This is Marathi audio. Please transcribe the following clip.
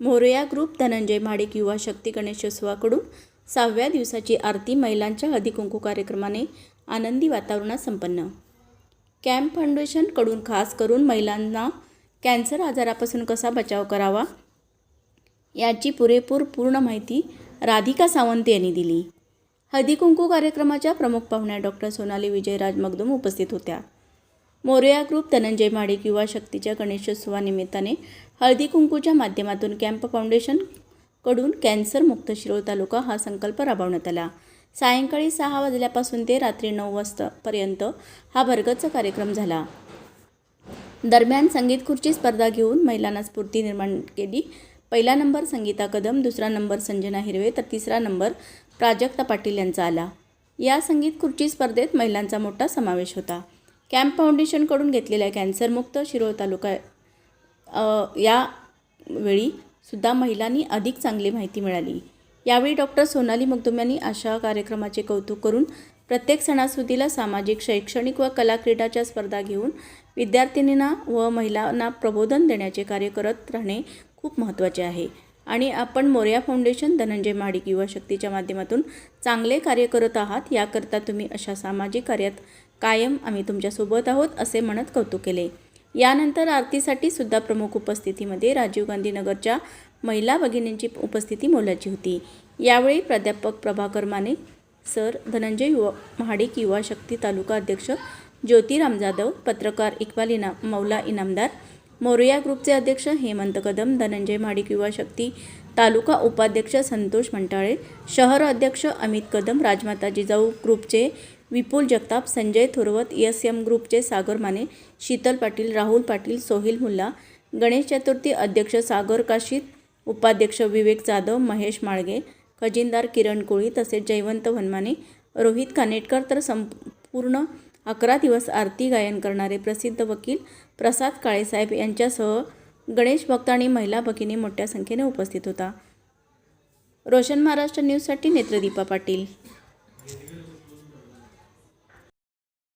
मोरया ग्रुप धनंजय महाडिक युवा शक्ती गणेशोत्सवाकडून सहाव्या दिवसाची आरती महिलांच्या हळदीकुंकू कार्यक्रमाने आनंदी वातावरणात संपन्न. कॅम्प फाउंडेशनकडून खास करून महिलांना कॅन्सर आजारापासून कसा बचाव करावा याची पुरेपूर पूर्ण माहिती राधिका सावंत यांनी दिली. हळदी कुंकू कार्यक्रमाच्या प्रमुख पाहुण्या डॉक्टर सोनाली विजयराज मगदुम उपस्थित होत्या. मोरया ग्रुप धनंजय महाडिक युवा शक्तीच्या गणेशोत्सवानिमित्ताने हळदी कुंकूच्या माध्यमातून कॅम्प फाउंडेशनकडून कॅन्सर मुक्त शिरोळ तालुका हा संकल्प राबवण्यात आला. सायंकाळी सहा वाजल्यापासून ते रात्री नऊ वाजतापर्यंत हा भरगतचा कार्यक्रम झाला. दरम्यान संगीत खुर्ची स्पर्धा घेऊन महिलांना स्फूर्ती निर्माण केली. पहिला नंबर संगीता कदम दुसरा नंबर संजना हिरवे तर तिसरा नंबर प्राजक्ता पाटील यांचा आला. या संगीत खुर्ची स्पर्धेत महिलांचा मोठा समावेश होता. कॅम्प फाउंडेशनकडून घेतलेल्या कॅन्सरमुक्त शिरोळ तालुका या वेळी सुद्धा महिलांनी अधिक चांगली माहिती मिळाली. यावेळी डॉक्टर सोनाली मगदुम यांनी अशा कार्यक्रमाचे कौतुक करून प्रत्येक सणासुदीला सामाजिक शैक्षणिक व कला क्रीडाच्या स्पर्धा घेऊन विद्यार्थिनींना व महिलांना प्रबोधन देण्याचे कार्य करत राहणे खूप महत्त्वाचे आहे. आणि आपण मोर्या फाउंडेशन धनंजय महाडिक युवा शक्तीच्या माध्यमातून चांगले कार्य करत आहात याकरता तुम्ही अशा सामाजिक कार्यात कायम आम्ही तुमच्यासोबत आहोत असे म्हणत कौतुक केले. यानंतर आरतीसाठी सुद्धा प्रमुख उपस्थितीमध्ये राजीव गांधी नगरच्या महिला भगिनींची उपस्थिती मोलाची होती. यावेळी प्राध्यापक प्रभाकर माने सर धनंजय युवा महाडिक युवा शक्ती तालुका अध्यक्ष ज्योतिराम जाधव पत्रकार इक्बाल इना मौला इनामदार मोरया ग्रुपचे अध्यक्ष हेमंत कदम धनंजय महाडिक युवा शक्ती तालुका उपाध्यक्ष संतोष मंटाळे शहर अध्यक्ष अमित कदम राजमाता जिजाऊ ग्रुपचे विपुल जगताप संजय थोरवत एस एम ग्रुपचे सागर माने शीतल पाटील राहुल पाटील सोहिल मुल्ला गणेश चतुर्थी अध्यक्ष सागर काशीद उपाध्यक्ष विवेक जाधव महेश माळगे खजिनदार किरण कोळी तसेच जयवंत वनमाने रोहित कानेटकर तर संपूर्ण अकरा दिवस आरती गायन करणारे प्रसिद्ध वकील प्रसाद काळेसाहेब यांच्यासह गणेश भक्त आणि महिला भगिनी मोठ्या संख्येने उपस्थित होता. रोशन महाराष्ट्र न्यूजसाठी नेत्रदीपा पाटील.